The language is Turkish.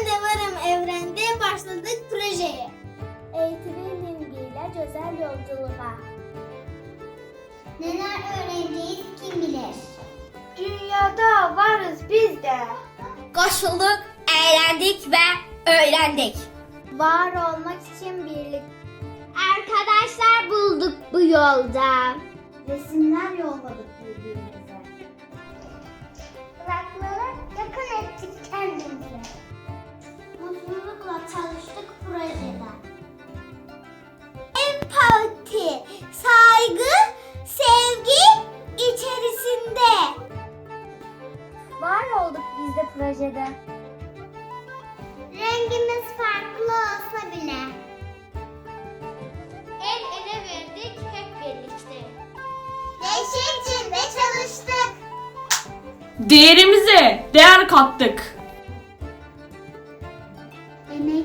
Ben de varım evrende başladık projeye. Eğitimin imgeyle özel yolculuğa. Neler öğreneceğiz kim bilir. Dünyada varız biz de. Koşulduk, eğlendik ve öğrendik. Var olmak için birlik. Arkadaşlar bulduk bu yolda. Resimler yolladık birbirimize. Projede. Rengimiz farklı olsa bile. El ele verdik hep birlikte. Neşe içinde çalıştık. Değerimize değer kattık. Emek